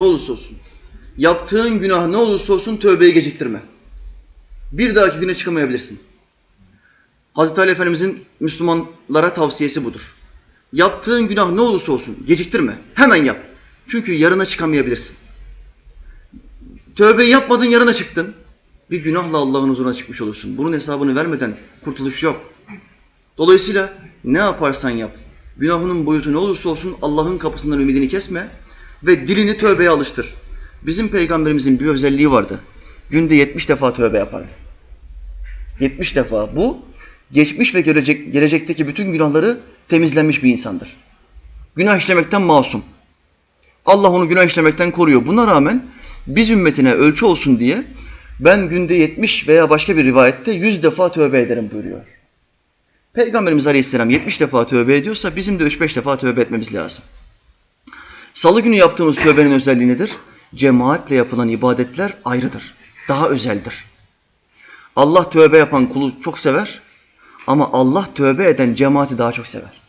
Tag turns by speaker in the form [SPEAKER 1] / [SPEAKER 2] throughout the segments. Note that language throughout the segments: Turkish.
[SPEAKER 1] ne olursa olsun. Yaptığın günah ne olursa olsun tövbeyi geciktirme. Bir dahaki güne çıkamayabilirsin. Hazreti Ali Efendimizin Müslümanlara tavsiyesi budur. Yaptığın günah ne olursa olsun geciktirme. Hemen yap. Çünkü yarına çıkamayabilirsin. Tövbeyi yapmadın yarına çıktın. Bir günahla Allah'ın huzuruna çıkmış olursun. Bunun hesabını vermeden kurtuluş yok. Dolayısıyla ne yaparsan yap. Günahının boyutu ne olursa olsun Allah'ın kapısından ümidini kesme ve dilini tövbeye alıştır. Bizim peygamberimizin bir özelliği vardı. Günde 70 defa tövbe yapardı. 70 defa. Bu geçmiş ve gelecek, gelecekteki bütün günahları temizlenmiş bir insandır. Günah işlemekten masum. Allah onu günah işlemekten koruyor. Buna rağmen biz ümmetine ölçü olsun diye ben günde 70 veya başka bir rivayette 100 defa tövbe ederim buyuruyor. Peygamberimiz Aleyhisselam 70 defa tövbe ediyorsa bizim de 3-5 defa tövbe etmemiz lazım. Salı günü yaptığımız tövbenin özelliği nedir? Cemaatle yapılan ibadetler ayrıdır. Daha özeldir. Allah tövbe yapan kulu çok sever ama Allah tövbe eden cemaati daha çok sever.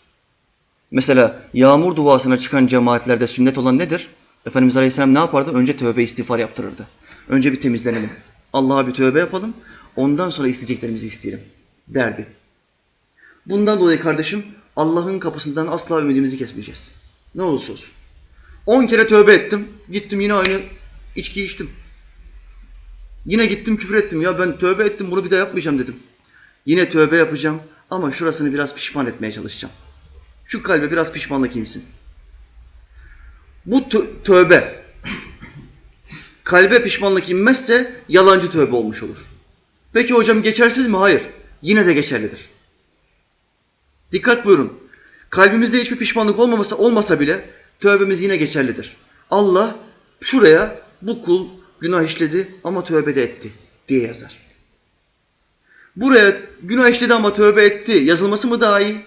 [SPEAKER 1] Mesela yağmur duasına çıkan cemaatlerde sünnet olan nedir? Efendimiz Aleyhisselam ne yapardı? Önce tövbe istiğfar yaptırırdı. Önce bir temizlenelim. Allah'a bir tövbe yapalım. Ondan sonra isteyeceklerimizi isteyelim derdi. Bundan dolayı kardeşim Allah'ın kapısından asla ümidimizi kesmeyeceğiz. Ne olursa olsun. On kere tövbe ettim. Gittim yine aynı içkiyi içtim. Yine gittim küfür ettim. Ya ben tövbe ettim bunu bir daha yapmayacağım dedim. Yine tövbe yapacağım ama şurasını biraz pişman etmeye çalışacağım. Şu kalbe biraz pişmanlık insin. Bu tö- tövbe kalbe pişmanlık inmezse yalancı tövbe olmuş olur. Peki hocam geçersiz mi? Hayır. Yine de geçerlidir. Dikkat buyurun. Kalbimizde hiçbir pişmanlık olmasa, olmasa bile tövbemiz yine geçerlidir. Allah şuraya bu kul günah işledi ama tövbe de etti diye yazar. Buraya günah işledi ama tövbe etti yazılması mı daha iyi?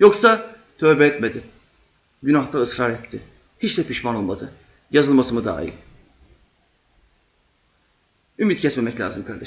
[SPEAKER 1] Yoksa tövbe etmedi. Günahta ısrar etti. Hiç de pişman olmadı. Yazılması mı daha iyi? Ümit kesmemek lazım kardeşim.